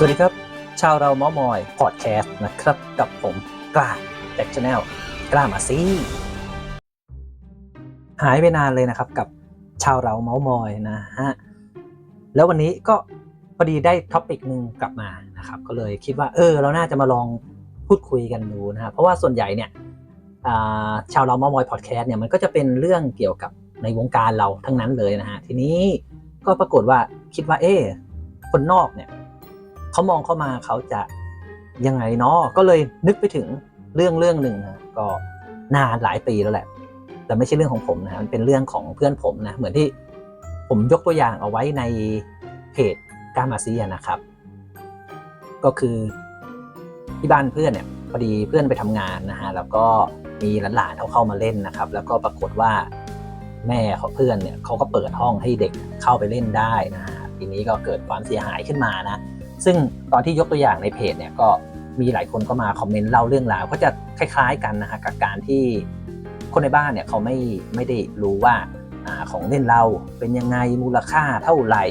สวัสดีครับ ชาวเราเมอมอยพอดแคสต์นะครับ กับผมกล้าจากชาแนลกล้ามาซีหายไปนานเลยนะครับกับชาวเราเมอมอยนะฮะแล้ววันนี้ก็พอดีได้ท็อปิกหนึ่งกลับมานะครับก็เลยคิดว่าเออเราน่าจะมาลองพูดคุยกันดูนะครับเพราะว่าส่วนใหญ่เนี่ยชาวเราเมอมอยพอดแคสต์เนี่ยมันก็จะเป็นเรื่องเกี่ยวกับในวงการเราทั้งนั้นเลยนะฮะทีนี้ก็ปรากฏว่าคิดว่าเออคนนอกเนี่ย เขามองเข้ามาเขาจะยังไงเนาะก็เลยนึกไปถึงเรื่องเรื่องหนึ่งนะก็นานหลายปีแล้วแหละ แต่ไม่ใช่เรื่องของผมนะมันเป็นเรื่องของเพื่อนผมนะเหมือนที่ผมยกตัวอย่างเอาไว้ในเพจกามาซีนะครับ ก็คือที่บ้านเพื่อนเนี่ยพอดีเพื่อนไปทำงานนะฮะแล้วก็มีหลานๆเขาเข้ามาเล่นนะครับ แล้วก็ปรากฏว่าแม่ของเพื่อนเนี่ยเขาก็เปิดห้องให้เด็กเข้าไปเล่นได้นะฮะทีนี้ก็เกิดความเสียหายขึ้นมานะ ซึ่งตอนที่ยกตัวอย่างในเพจเนี่ยก็มีหลายคนก็มาคอมเมนต์เล่าเรื่องราวก็จะคล้ายๆกันนะฮะกับการที่คนในบ้านเนี่ยเขาไม่ไม่ได้รู้ว่าอของเล่นเราเป็นยังไงมูลค่าเท่าไหร่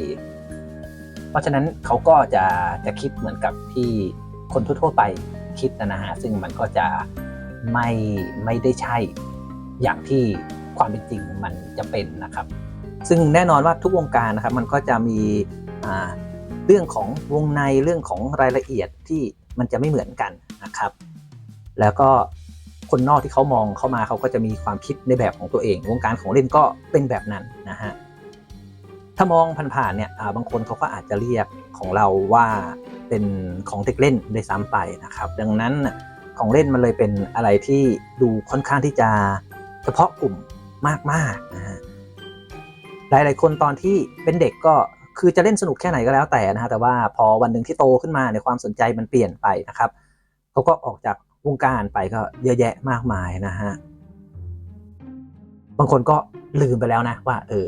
เพราะฉะนั้นเขาก็จะจะคิดเหมือนกับที่คนทั่วๆไปคิดนะฮะซึ่งมันก็จะไม่ไม่ได้ใช่อย่างที่ความเป็นจริงมันจะเป็นนะครับ ซึ่งแน่นอนว่าทุกวงการนะครับมันก็จะมีอ่า เรื่องของวงในเรื่องของรายละเอียดที่มันจะไม่เหมือนกันนะครับ แล้วก็คนนอกที่เขามองเข้ามาเขาก็จะมีความคิดในแบบของตัวเอง วงการของเล่นก็เป็นแบบนั้นนะฮะถ้ามองผ่านๆเนี่ยบางคนเขาก็อาจจะเรียกของเราว่าเป็นของเด็กเล่นได้ซ้ำไปนะครับ ดังนั้นของเล่นมันเลยเป็นอะไรที่ดูค่อนข้างที่จะเฉพาะกลุ่มมากๆนะฮะหลายๆคนตอนที่เป็นเด็กก็ คือจะเล่นสนุกแค่ไหนก็แล้วแต่นะฮะแต่ว่าพอวันหนึ่งที่โตขึ้นมาในความสนใจมันเปลี่ยนไปนะครับเขาก็ออกจากวงการไปก็เยอะแยะมากมายนะฮะบางคนก็ลืมไปแล้วนะว่า เออ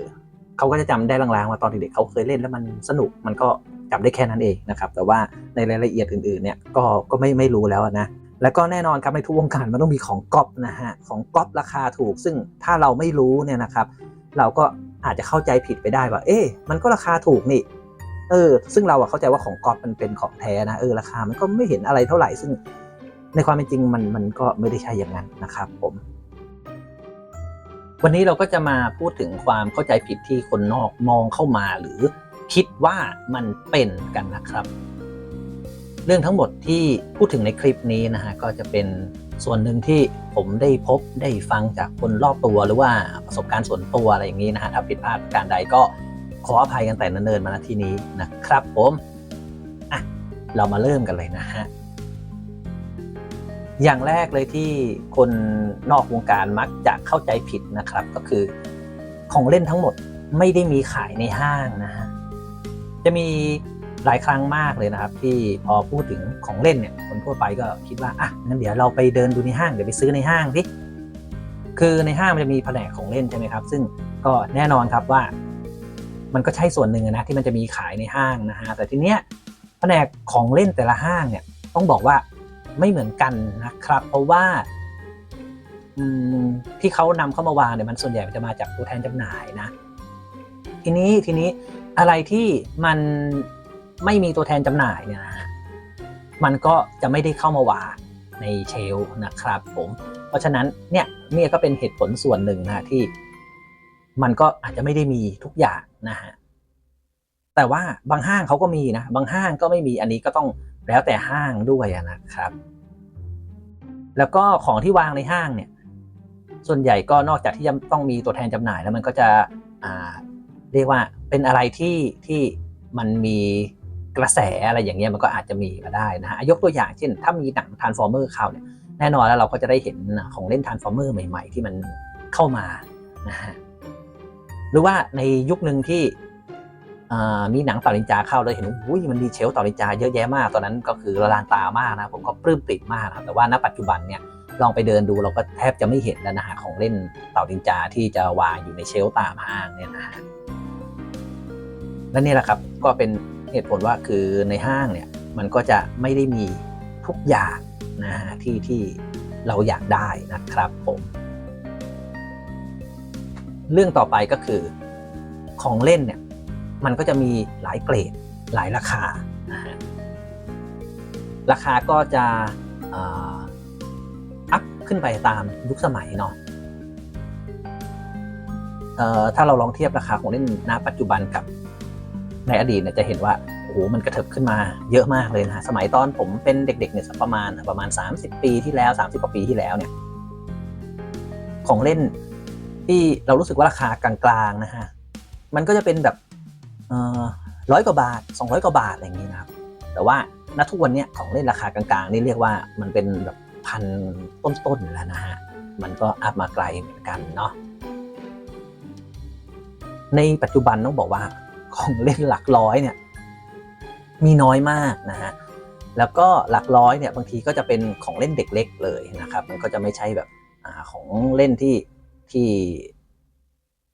เขาก็จะจำได้ลางๆว่าตอนเด็กๆเขาเคยเล่นแล้วมันสนุกมันก็จำได้แค่นั้นเองนะครับ แต่ว่าในรายละเอียดอื่นๆเนี่ยก็ก็ไม่ไม่รู้แล้วนะแล้วก็แน่นอนครับในทุกวงการมันต้องมีของก๊อปนะฮะของก๊อปราคาถูก ซึ่งถ้าเราไม่รู้เนี่ยนะครับ เราก็ อาจจะเข้าใจผิดไปได้ว่า เอ๊ะมันก็ราคาถูกนี่ เออ ซึ่งเราอะเข้าใจว่าของก๊อปมันเป็นของแท้นะ เออ ราคามันก็ไม่เห็นอะไรเท่าไหร่ ซึ่งในความเป็นจริงมันมันก็ไม่ได้ใช่อย่างนั้นนะครับ ผม วันนี้เราก็จะมาพูดถึงความเข้าใจผิดที่คนนอกมองเข้ามาหรือคิดว่ามันเป็นกันนะครับ เรื่องทั้งหมดที่พูดถึงในคลิปนี้นะฮะก็จะเป็น ส่วนหนึ่งที่ผมได้พบได้ฟังจากคนรอบตัวหรือว่าประสบการณ์ส่วนตัวอะไรอย่างนี้นะฮะถ้าผิดพลาดการใดก็ขออภัยกันแต่เนิ่นๆมาณที่นี้นะครับผมอะเรามาเริ่มกันเลยนะฮะอย่างแรกเลยที่คนนอกวงการมักจะเข้าใจผิดนะครับ ก็คือของเล่นทั้งหมดไม่ได้มีขายในห้างนะฮะจะมี หลายครั้งมากเลยนะครับ ที่พอพูดถึงของเล่นเนี่ยคนทั่วไปก็คิดว่าอะงั้นเดี๋ยวเราไปเดินดูในห้างเดี๋ยวไปซื้อในห้างสิคือในห้างมันจะมีแผนกของเล่นใช่ไหมครับ ซึ่งก็แน่นอนครับว่า มันก็ใช่ส่วนหนึ่งนะที่มันจะมีขายในห้างนะฮะแต่ทีเนี้ยแผนกของเล่นแต่ละห้างเนี่ยต้องบอกว่าไม่เหมือนกันนะครับ เพราะว่าที่เขานำเข้ามาวางเนี่ยมันส่วนใหญ่มันจะมาจากตัวแทนจำหน่ายนะ ทีนี้ทีนี้อะไรที่มัน ไม่มีตัวแทนจำหน่ายเนี่ยนะมันก็จะไม่ได้เข้ามาวางในเชลนะครับผมเพราะฉะนั้นเนี่ยนี่ก็เป็นเหตุผลส่วนหนึ่งนะที่ มันก็อาจจะไม่ได้มีทุกอย่างนะฮะแต่ว่าบางห้างเขาก็มีนะ บางห้างก็ไม่มีอันนี้ก็ต้องแล้วแต่ห้างด้วยนะครับ แล้วก็ของที่วางในห้างเนี่ย ส่วนใหญ่ก็นอกจากที่จะต้องมีตัวแทนจำหน่ายแล้วมันก็จะเรียกว่าเป็นอะไรที่ที่มันมี กระแสอะไรอย่างเงี้ยมันก็อาจจะมีมาได้นะฮะยกตัวอย่างเช่น ถ้ามีหนังทานฟอร์เมอร์เข้าเนี่ยแน่นอนแล้วเราก็จะได้เห็นของเล่นทานฟอร์เมอร์ใหม่ ๆ ที่มันเข้ามานะฮะหรือว่าในยุคหนึ่งที่มีหนังต่อรินจาเข้าเลยเห็นอุ้ยมันมีเชลต่อรินจาเยอะแยะมาก ตอนนั้นก็คือละลานตามากนะผมก็ปลื้มปริ่มมากนะแต่ว่าณปัจจุบันเนี่ยลองไปเดินดูเราก็แทบจะไม่เห็นแล้วนะฮะของเล่นเต่าดินจาที่จะวางอยู่ในเชลตามห้างเนี่ยนะฮะและนี่แหละครับก็เป็น เหตุผลว่าคือในห้างเนี่ยมันก็จะไม่ได้มีทุกอย่างนะฮะที่ที่เราอยากได้นะครับผมเรื่องต่อไปก็คือของเล่นเนี่ยมันก็จะมีหลายเกรดหลายราคานะฮะราคาก็จะอัพขึ้นไปตามยุคสมัยเนาะถ้าเราลองเทียบราคาของเล่นณปัจจุบันกับ ในอดีตเนี่ยจะเห็นว่าโอ้โหมันกระเถิบขึ้นมาเยอะมากเลยนะสมัยตอนผมเป็นเด็กๆเนี่ยสักประมาณประมาณ 30 ปีที่แล้ว 30กว่าปีที่แล้วเนี่ยของเล่นที่เรารู้สึกว่าราคากลางๆนะฮะมันก็จะเป็นแบบร้อยกว่าบาท 200 กว่าบาทอะไรอย่างนี้นะครับแต่ว่าณทุกวันนี้ของเล่นราคากลางๆ นี่เรียกว่ามันเป็นแบบพันต้นๆแล้วนะฮะมันก็อัพมาไกลเหมือนกันเนาะในปัจจุบันต้องบอกว่า ของเล่นหลักร้อยเนี่ยมีน้อยมากนะฮะแล้วก็หลักร้อยเนี่ยบางทีก็จะเป็นของเล่นเด็กเล็กเลยนะครับ มันก็จะไม่ใช่แบบอของเล่นที่ที่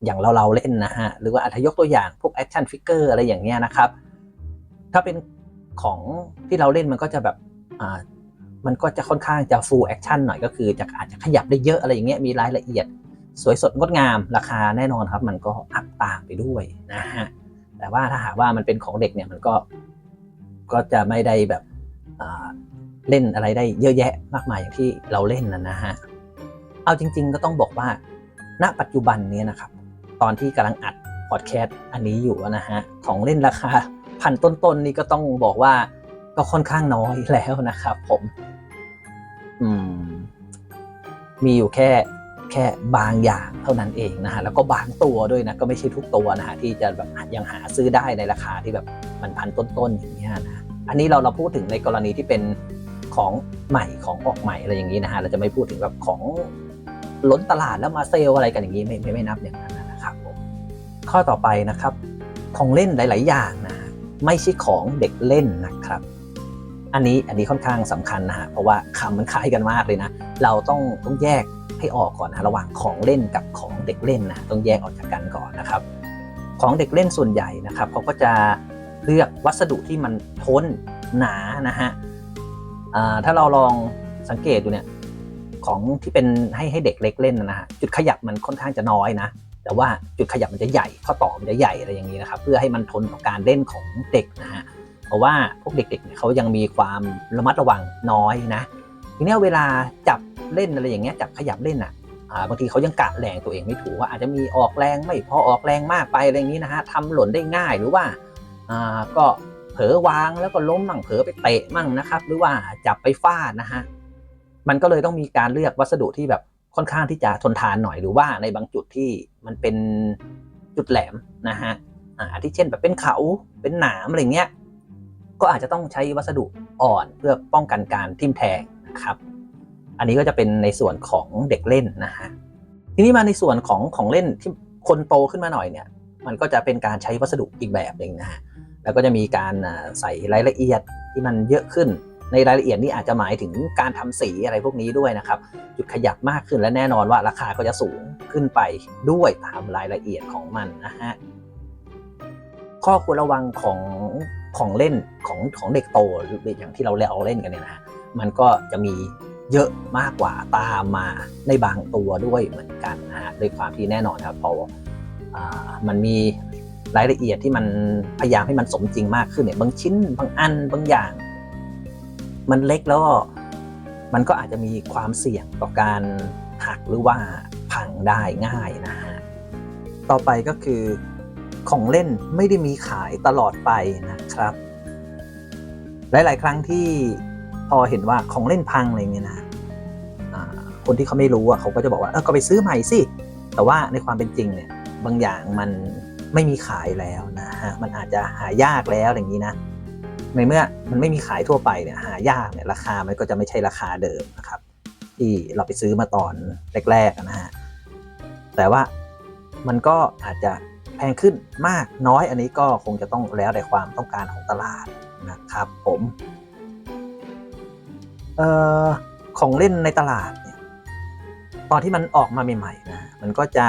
อย่างเราเราเล่นนะฮะหรือว่าอาจจะยกตัวอย่างพวกแอคชั่นฟิกเกอร์อะไรอย่างเงี้ยนะครับ ถ้าเป็นของที่เราเล่นมันก็จะแบบอ่ามันก็จะค่อนข้างจะฟูลแอคชั่นหน่อยก็คือจะอาจจะขยับได้เยอะอะไรอย่างเงี้ยมีรายละเอียด สวยสดงดงามราคาแน่นอนครับ มันก็อัพตามไปด้วยนะฮะ แต่ว่าถ้าหากว่ามันเป็นของเด็กเนี่ยมันก็ก็จะไม่ได้แบบเล่นอะไรได้เยอะแยะมากมายอย่างที่เราเล่นนะนะฮะเอาจริง ๆ ก็ต้องบอกว่า ณปัจจุบันนี้นะครับ ตอนที่กำลังอัดพอดแคสต์อันนี้อยู่นะฮะของเล่นราคาพันต้นๆนี่ก็ต้องบอกว่าก็ค่อนข้างน้อยแล้วนะครับผม อืม มีอยู่แค่ แค่บางอย่างเท่านั้นเองนะฮะแล้วก็บางตัวด้วยนะก็ไม่ใช่ทุกตัวนะฮะที่จะแบบยังหาซื้อได้ในราคาที่แบบมันพันต้นๆอย่างเงี้ยนะอันนี้เราเราพูดถึงในกรณีที่เป็นของใหม่ของออกใหม่อะไรอย่างนี้นะฮะเราจะไม่พูดถึงแบบของล้นตลาดแล้วมาเซลอะไรกันอย่างนี้ไม่ไม่ไม่นับอย่างนั้นนะครับผมข้อต่อไปนะครับ ของเล่นหลาย ๆ อย่างนะฮะไม่ใช่ของเด็กเล่นนะครับ อันนี้อันนี้ค่อนข้างสำคัญนะฮะเพราะว่าคำมันคล้ายกันมากเลยนะ เราต้องต้องแยกให้ออกก่อนนะระหว่างของเล่นกับของเด็กเล่นนะต้องแยกออกจากกันก่อนนะครับ ของเด็กเล่นส่วนใหญ่นะครับเขาก็จะเลือกวัสดุที่มันทนหนานะฮะถ้าเราลองสังเกตดูเนี่ยของที่เป็นให้ให้เด็กเล็กเล่นนะฮะจุดขยับมันค่อนข้างจะน้อยนะแต่ว่าจุดขยับมันจะใหญ่ข้อต่อมันจะใหญ่อะไรอย่างนี้นะครับ เพื่อให้มันทนต่อการเล่นของเด็กนะฮะเพราะว่าพวกเด็กๆเเขายังมีความระมัดระวังน้อยนะ ทีเนี้ยเวลาจับเล่นอะไรอย่างเงี้ยจับขยับเล่นอะบางทีเขายังกะแรงตัวเองไม่ถูกว่าอาจจะมีออกแรงไม่พอออกแรงมากไปอะไรอย่างนี้นะฮะทำหล่นได้ง่ายหรือว่าอ่าก็เผลอวางแล้วก็ล้มมั่งเผลอไปเตะมั่งนะครับ หรือว่าจับไปฟาดนะฮะมันก็เลยต้องมีการเลือกวัสดุที่แบบค่อนข้างที่จะทนทานหน่อยหรือว่าในบางจุดที่มันเป็นจุดแหลมนะฮะอ่าที่เช่นแบบเป็นเขาเป็นหนามอะไรเงี้ยก็อาจจะต้องใช้วัสดุอ่อนเพื่อป้องกันการทิ่มแทง นะครับ อันนี้ก็จะเป็นในส่วนของเด็กเล่นนะฮะทีนี้มาในส่วนของของเล่นที่คนโตขึ้นมาหน่อยเนี่ย มันก็จะเป็นการใช้วัสดุอีกแบบหนึ่งนะฮะแล้วก็จะมีการใส่รายละเอียดที่มันเยอะขึ้น ในรายละเอียดนี่อาจจะหมายถึงการทำสีอะไรพวกนี้ด้วยนะครับ จุดขยับมากขึ้นและแน่นอนว่าราคาก็จะสูงขึ้นไปด้วยตามรายละเอียดของมันนะฮะข้อควรระวังของของเล่นของของเด็กโตหรืออย่างที่เราเล่นเอาเล่นกันเนี่ยนะฮะ มันก็จะมีเยอะมากกว่าตามมาในบางตัวด้วยเหมือนกันนะฮะด้วยความที่แน่นอนครับพออมันมีรายละเอียดที่มันพยายามให้มันสมจริงมากขึ้นเนี่ยบางชิ้นบางอันบางอย่าง มันเล็กแล้วก็มันก็อาจจะมีความเสี่ยงต่อการหักหรือว่าพังได้ง่ายนะฮะต่อไปก็คือของเล่นไม่ได้มีขายตลอดไปนะครับ หลาย ๆ ครั้งที่ พอเห็นว่าของเล่นพังอะไรเงี้ยนะคนที่เขาไม่รู้อะเขาก็จะบอกว่าเออก็ไปซื้อใหม่สิ แต่ว่าในความเป็นจริงเนี่ยบางอย่างมันไม่มีขายแล้วนะฮะมันอาจจะหายากแล้วอย่างนี้นะในเมื่อมันไม่มีขายทั่วไปเนี่ยหายากเนี่ยราคามันก็จะไม่ใช่ราคาเดิมนะครับ ที่เราไปซื้อมาตอนแรกๆนะฮะแต่ว่ามันก็อาจจะแพงขึ้นมากน้อยอันนี้ก็คงจะต้องแล้วแต่ความต้องการของตลาดนะครับผม ออของเล่นในตลาดเนี่ยตอนที่มันออกมาใหม่ๆนะมันก็จะ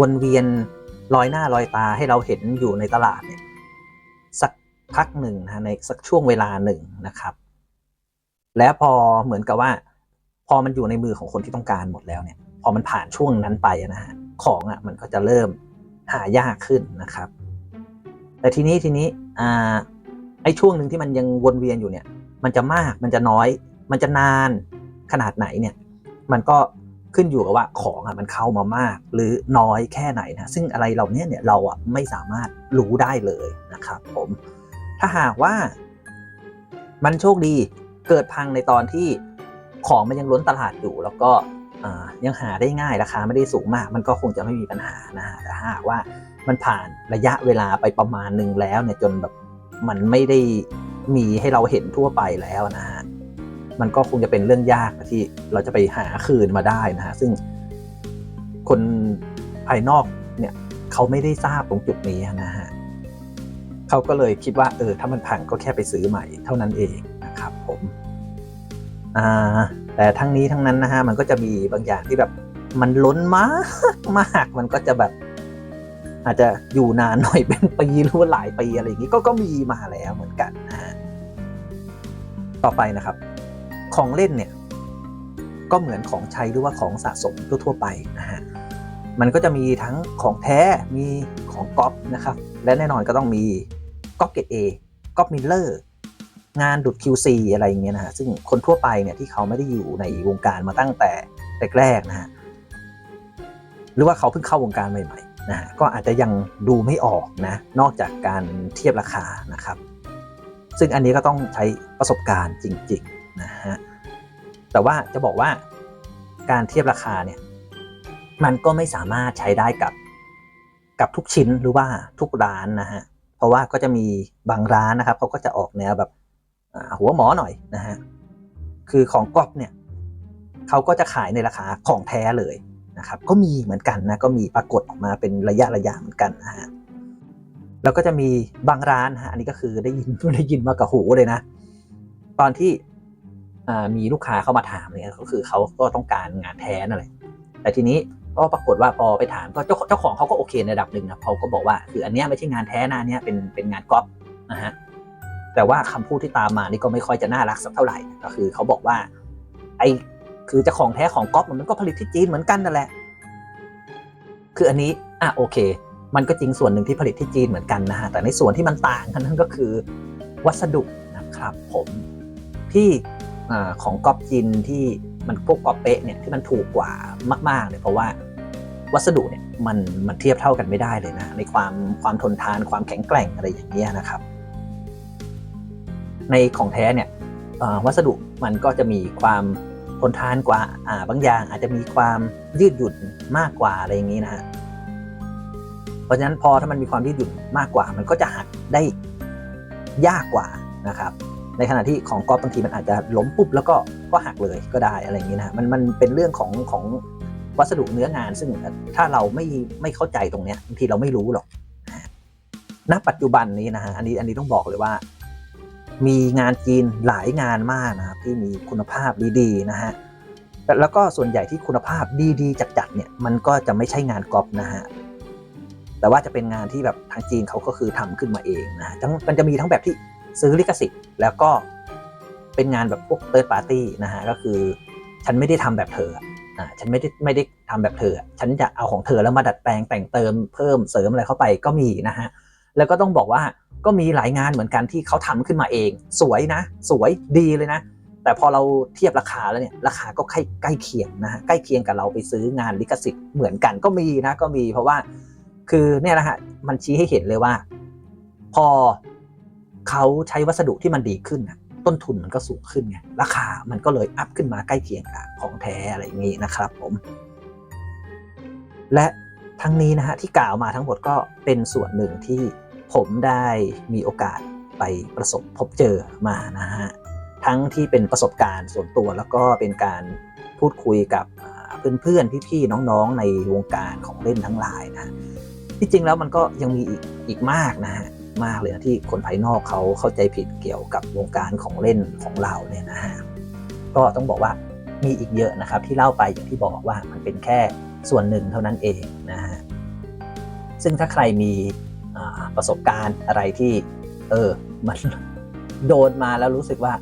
วนเวียนลอยหน้าลอยตาให้เราเห็นอยู่ในตลาดเนี่ยสักพักหนึ่งนะในสักช่วงเวลาหนึ่งนะครับ แล้วพอเหมือนกับว่า พอมันอยู่ในมือของคนที่ต้องการหมดแล้วเนี่ย พอมันผ่านช่วงนั้นไปนะฮะของอะมันก็จะเริ่มหายากขึ้นนะครับ แต่ทีนี้ทีนี้อ่าไอ้ช่วงหนึ่งที่มันยังวนเวียนอยู่เนี่ย มันจะมากมันจะน้อย มันจะนานขนาดไหนเนี่ยมันก็ขึ้นอยู่กับว่าของอะมันเข้ามามาก หรือน้อยแค่ไหนนะซึ่งอะไรเหล่านี้เนี่ยเราอะไม่สามารถรู้ได้เลยนะครับผมถ้าหากว่ามันโชคดีเกิดพังในตอนที่ของมันยังล้นตลาดอยู่ แล้วก็ยังหาได้ง่ายราคาไม่ได้สูงมาก มันก็คงจะไม่มีปัญหานะฮะแต่หากว่ามันผ่านระยะเวลาไปประมาณหนึ่งแล้วเนี่ยจนแบบมันไม่ได้ มีให้เราเห็นทั่วไปแล้วนะฮะมันก็คงจะเป็นเรื่องยากที่เราจะไปหาคืนมาได้นะฮะซึ่งคนภายนอกเนี่ยเขาไม่ได้ทราบตรงจุดนี้นะฮะเขาก็เลยคิดว่าเออถ้ามันพังก็แค่ไปซื้อใหม่เท่านั้นเองนะครับผมอ่าแต่ทั้งนี้ทั้งนั้นนะฮะมันก็จะมีบางอย่างที่แบบมันล้นมากมากมันก็จะแบบ อาจจะอยู่นานหน่อยเป็นปีหรือว่าหลายปีอะไรอย่างนี้ก็ก็มีมาแล้วเหมือนกันนะ ต่อไปนะครับ ของเล่นเนี่ยก็เหมือนของใช้หรือว่าของสะสมทั่วๆไปนะฮะมันก็จะมีทั้งของแท้มีของก๊อปนะครับและแน่นอนก็ต้องมีก๊อปเกรดเอก๊อปมิลเลอร์งานดุด QC อะไรอย่างเงี้ยนะฮะซึ่งคนทั่วไปเนี่ยที่เขาไม่ได้อยู่ในวงการมาตั้งแต่แรกๆนะฮะหรือว่าเขาเพิ่งเข้าวงการใหม่ๆนะฮะก็อาจจะยังดูไม่ออกนะนอกจากการเทียบราคานะครับ ซึ่งอันนี้ก็ต้องใช้ประสบการณ์จริงๆนะฮะแต่ว่าจะบอกว่าการเทียบราคาเนี่ยมันก็ไม่สามารถใช้ได้กับกับทุกชิ้นหรือว่าทุกร้านนะฮะเพราะว่าก็จะมีบางร้านนะครับเขาก็จะออกแนวแบบหัวหมอหน่อยนะฮะคือของก๊อปเนี่ยเขาก็จะขายในราคาของแท้เลยนะครับ ก็มีเหมือนกันนะก็มีปรากฏออกมาเป็นระยะระยะเหมือนกันนะฮะ แล้วก็จะมีบางร้านนะฮะอันนี้ก็คือได้ยินได้ยินมากับหูเลยนะ ตอนที่มีลูกค้าเข้ามาถามเนี่ยก็คือเขาก็ต้องการงานแท้นั่นแหละแต่ทีนี้ก็ปรากฏว่าพอไปถามก็เจ้าเจ้าของเขาก็โอเคในระดับหนึ่งนะเขาก็บอกว่าคืออันเนี้ยไม่ใช่งานแท้นะอันเนี้ยเป็นเป็นงานก๊อปนะฮะแต่ว่าคำพูดที่ตามมานี่ก็ไม่ค่อยจะน่ารักสักเท่าไหร่ก็คือเขาบอกว่า ไอ้คือจะของแท้ของก๊อปมันก็ผลิตที่จีนเหมือนกันนั่นแหละ คืออันนี้อะโอเค มันก็จริงส่วนหนึ่งที่ผลิตที่จีนเหมือนกันนะฮะแต่ในส่วนที่มันต่างกันนั่นก็คือวัสดุนะครับผมที่ของก๊อปจีนที่มันพวกก๊อปเป๊ะเนี่ยที่มันถูกกว่ามากๆเนี่ยเพราะว่าวัสดุเนี่ยมันมันเทียบเท่ากันไม่ได้เลยนะในความความทนทานความแข็งแกร่งอะไรอย่างเงี้ยนะครับ ในของแท้เนี่ยวัสดุมันก็จะมีความทนทานกว่าอ่าบางอย่างอาจจะมีความยืดหยุ่นมากกว่าอะไรอย่างนี้นะฮะ เพราะฉะนั้นพอถ้ามันมีความยืดหยุ่นมากกว่า มันก็จะหักได้ยากกว่านะครับ ในขณะที่ของก๊อปบางทีมันอาจจะล้มปุ๊บแล้วก็ก็หักเลยก็ได้อะไรอย่างนี้นะมันมันเป็นเรื่องของของวัสดุเนื้องาน ซึ่งถ้าเราไม่ไม่เข้าใจตรงเนี้ยบางทีเราไม่รู้หรอกนะณปัจจุบันนี้นะฮะอันนี้อันนี้ต้องบอกเลยว่า มีงานจีนหลายงานมากนะครับที่มีคุณภาพดีๆนะฮะแล้วก็ส่วนใหญ่ที่คุณภาพดีๆจัดๆเนี่ยมันก็จะไม่ใช่งานก๊อปนะฮะ แต่ว่าจะเป็นงานที่แบบทางจีนเขาก็คือทำขึ้นมาเองนะทั้งมันจะมีทั้งแบบที่ซื้อลิขสิทธิ์ แล้วก็เป็นงานแบบพวกเติร์ดปาร์ตี้นะฮะก็คือฉันไม่ได้ทำแบบเธออ่าฉันไม่ได้ไม่ได้ทำแบบเธอ ฉันจะเอาของเธอแล้วมาดัดแปลงแต่งเติมเพิ่มเสริมอะไรเข้าไปก็มีนะฮะแล้วก็ต้องบอกว่าก็มีหลายงานเหมือนกันที่เขาทำขึ้นมาเอง สวยนะ สวยดีเลยนะ แต่พอเราเทียบราคาแล้วเนี่ยราคาก็ใกล้ใกล้เคียงนะฮะใกล้เคียงกับเราไปซื้องานลิขสิทธิ์เหมือนกันก็มีนะก็มีเพราะว่า คือเนี่ยนะฮะมันชี้ให้เห็นเลยว่า พอเขาใช้วัสดุที่มันดีขึ้นนะต้นทุนมันก็สูงขึ้นไงราคามันก็เลยอัพขึ้นมาใกล้เคียงกับของแท้อะไรอย่างนี้นะครับผม และทั้งนี้นะฮะที่กล่าวมาทั้งหมดก็เป็นส่วนหนึ่งที่ผมได้มีโอกาสไปประสบพบเจอมานะฮะทั้งที่เป็นประสบการณ์ส่วนตัวแล้วก็เป็นการพูดคุยกับอ่าเพื่อนๆพี่ๆน้องๆในวงการของเล่นทั้งหลายนะ ที่จริงแล้วมันก็ยังมีอีกอีกมากนะฮะมากเลยนะที่คนภายนอกเขาเข้าใจผิดเกี่ยวกับวงการของเล่นของเราเนี่ยนะฮะก็ต้องบอกว่ามีอีกเยอะนะครับ ที่เล่าไปอย่างที่บอกว่ามันเป็นแค่ส่วนหนึ่งเท่านั้นเองนะฮะซึ่งถ้าใครมีประสบการณ์อะไรที่ เออมันโดนมาแล้วรู้สึกว่า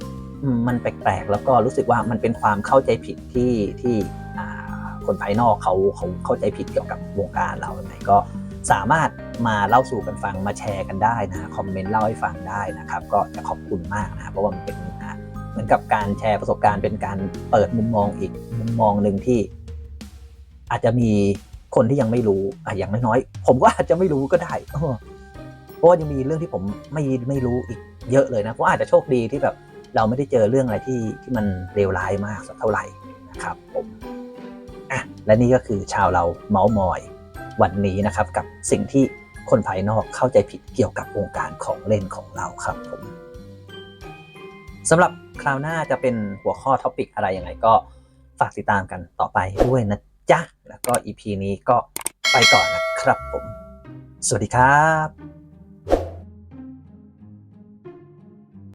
มันแปลกๆ แล้วก็รู้สึกว่ามันเป็นความเข้าใจผิดที่ที่คนภายนอกเขาเขาเข้าใจผิดเกี่ยวกับวงการเราไหนก็ สามารถมาเล่าสู่กันฟังมาแชร์กันได้นะคอมเมนต์เล่าให้ฟังได้นะครับ ก็จะขอบคุณมากนะเพราะว่ามันเป็นเหมือนกับการแชร์ประสบการณ์เป็นการเปิดมุมมองอีกมุมมองหนึ่งที่ อาจจะมีคนที่ยังไม่รู้อะอย่างน้อยๆผมก็อาจจะไม่รู้ก็ได้เออเพราะว่ายังมีเรื่องที่ผมไม่ไม่รู้อีกเยอะเลยนะเพราะอาจจะโชคดีที่แบบเราไม่ได้เจอเรื่องอะไรที่ที่มันเลวร้ายมากสักเท่าไหร่นะครับผมอะและนี่ก็คือชาวเราเมาส์มอย วันนี้นะครับกับสิ่งที่คนภายนอกเข้าใจผิดเกี่ยวกับวงการของเล่นของเราครับผมสำหรับคราวหน้าจะเป็นหัวข้อท็อปิกอะไรยังไงก็ฝากติดตามกันต่อไปด้วยนะจ๊ะ แล้วก็ EP นี้ก็ไปก่อนนะครับผม สวัสดีครับ